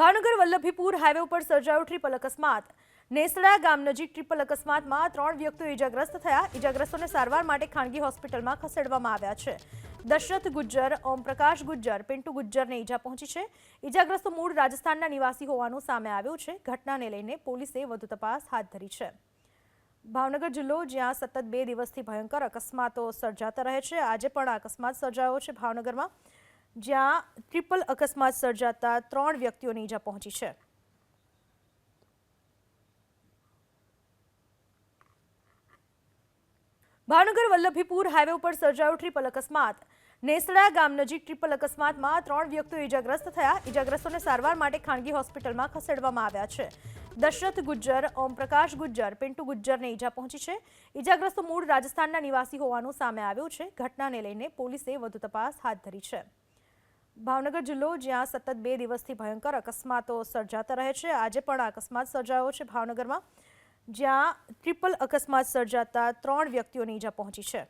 Bhavnagar Vallabhipur highway ઉપર સર્જાયો triple અકસ્માત. નેસડા ગામ નજીક ટ્રિપલ અકસ્માતમાં ત્રણ વ્યક્તિઓ ઇજાગ્રસ્ત થયા. ઇજાગ્રસ્તોને સારવાર માટે ખાનગી હોસ્પિટલમાં ખસેડવામાં આવ્યા છે. દશરથ ગુજ્જર, ઓમપ્રકાશ ગુજ્જર, પિન્ટુ ગુજ્જરને ઈજા પહોંચી છે. ઇજાગ્રસ્તો મૂળ રાજસ્થાનના નિવાસી હોવાનું સામે આવ્યું છે. ઘટનાને લઈને પોલીસે વધુ તપાસ હાથ ધરી છે. ભાવનગર જિલ્લો, જ્યાં સતત બે દિવસથી ભયંકર અકસ્માતો સર્જાતા રહે છે. આજે પણ અકસ્માત સર્જાયો છે ભાવનગરમાં. જ્યાં ટ્રિપલ અકસ્માત સર્જાતા ત્રણ વ્યક્તિઓને ઈજા પહોંચી છે. ભાવનગર વલ્લભીપુર હાઈવે ઉપર સર્જાયો ટ્રિપલ અકસ્માત. નેસડા ગામ નજીક ટ્રિપલ અકસ્માતમાં ત્રણ વ્યક્તિઓ ઈજાગ્રસ્ત થયા. ઈજાગ્રસ્તોને સારવાર માટે ખાનગી હોસ્પિટલમાં ખસેડવામાં આવ્યા છે. દશરથ ગુજ્જર, ઓમપ્રકાશ ગુજ્જર, પિન્ટુ ગુજ્જરને ઈજા પહોંચી છે. ઈજાગ્રસ્તો મૂળ રાજસ્થાનના નિવાસી હોવાનું સામે આવ્યું છે. ઘટનાને લઈને પોલીસે વધુ તપાસ હાથ ધરી છે. ભાવનગર જિલ્લો, જ્યાં સતત બે દિવસથી ભયંકર અકસ્માતો સર્જાતા રહે છે. આજે પણ અકસ્માત સર્જાયો છે ભાવનગરમાં, જ્યાં ટ્રિપલ અકસ્માત સર્જાતા ત્રણ વ્યક્તિઓને ઈજા પહોંચી છે.